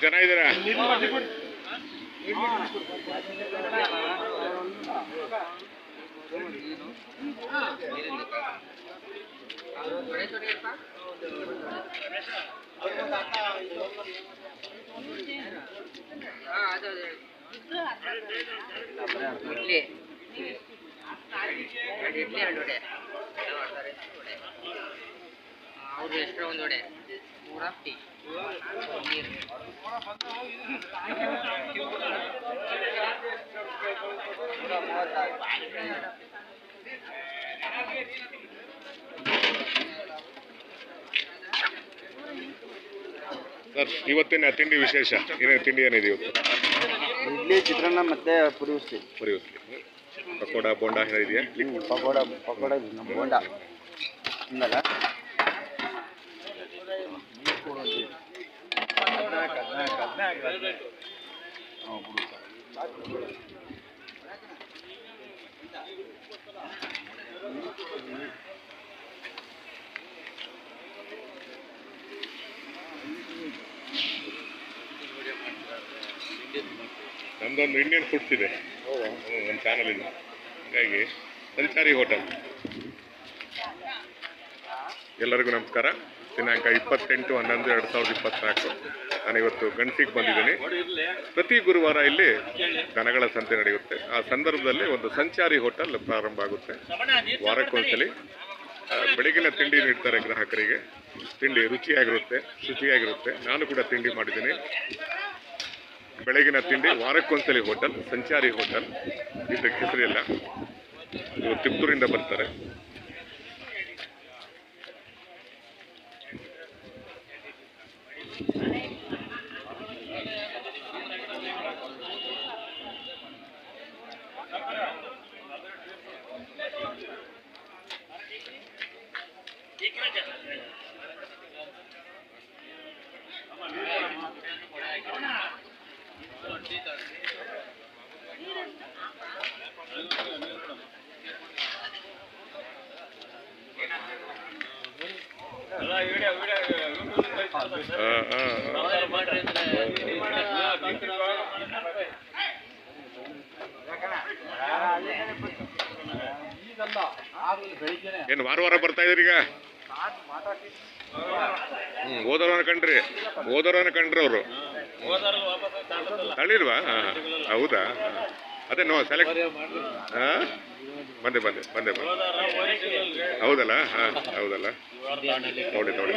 ಚೆನ್ನಾಗಿದ್ದೀರಾ ಅದೇ ಅದೇ. ಎಷ್ಟೋ ಒಂದು ವಡೆ. ಸರ್ ಇವತ್ತಿನ ತಿಂಡಿ ವಿಶೇಷ. ಏನೇನು ತಿಂಡಿ ಏನಿದೆ ಇವತ್ತು? ಇಡ್ಲಿ ಚಿತ್ರಾನ್ನ ಮತ್ತೆ ಪುರಿ ಉಸ್ಲಿ ಪುರಿ ಉಸ್ಲಿ ಪಕೋಡ ಬೋಂಡ ಇದೆಯಾ? ಪಕೋಡ ಪಕೋಡ ಇದು ನಮ್ಮ ಬೋಂಡ. ಹಿಂಗಲ್ಲ ನಮ್ದೊಂದು ಇಂಡಿಯನ್ ಫುಡ್ಸ್ ಇದೆ. ನಮ್ಮ ಚಾನಲ್ ಇದೆ. ಹಾಗಾಗಿ, ಸಂಚಾರಿ ಹೋಟೆಲ್. ಎಲ್ಲರಿಗೂ ನಮಸ್ಕಾರ. ದಿನಾಂಕ ಇಪ್ಪತ್ತೆಂಟು, ಹನ್ನೊಂದು, ಎರಡು ಸಾವಿರದ ಇಪ್ಪತ್ನಾಲ್ಕು. ನಾನು ಇವತ್ತು ಗಣಸಿಗೆ ಬಂದಿದ್ದೀನಿ. ಪ್ರತಿ ಗುರುವಾರ ಇಲ್ಲಿ ದನಗಳ ಸಂತೆ ನಡೆಯುತ್ತೆ. ಆ ಸಂದರ್ಭದಲ್ಲಿ ಒಂದು ಸಂಚಾರಿ ಹೋಟೆಲ್ ಪ್ರಾರಂಭ ಆಗುತ್ತೆ. ವಾರಕ್ಕೊಂದ್ಸಲಿ ಬೆಳಗಿನ ತಿಂಡಿ ನೀಡ್ತಾರೆ ಗ್ರಾಹಕರಿಗೆ. ತಿಂಡಿ ರುಚಿಯಾಗಿರುತ್ತೆ, ಶುಚಿಯಾಗಿರುತ್ತೆ. ನಾನು ಕೂಡ ತಿಂಡಿ ಮಾಡಿದ್ದೀನಿ. ಬೆಳಗಿನ ತಿಂಡಿ ವಾರಕ್ಕೊಂದ್ಸಲಿ ಹೋಟೆಲ್ ಸಂಚಾರಿ ಹೋಟೆಲ್ ಇದಕ್ಕೆ ಹೆಸರಿಲ್ಲ ಇವರು ತಿಪ್ತೂರಿಂದ ಬರ್ತಾರೆ. ಏನು ವಾರ ವಾರ ಬರ್ತಾ ಇದ್ರಿ ಈಗ? ಓದೋರನ್ನ ಕಂಡ್ರಿ. ಓದೋರನ್ನ ಕಂಡ್ರಿ ಅವರು. ತಳಿಲ್ವಾ ಹೌದಾ? ಅದೇ, ನೋ ಸೆಲೆಕ್ಟ್ ಹಾಂ? ಬಂದೆ ಬಂದೆ ಬಂದೆ ಬಂದೆ. ಹೌದಲ್ಲ? ಹಾ, ಹೌದಲ್ಲ? ನೋಡಿ ನೋಡಿ.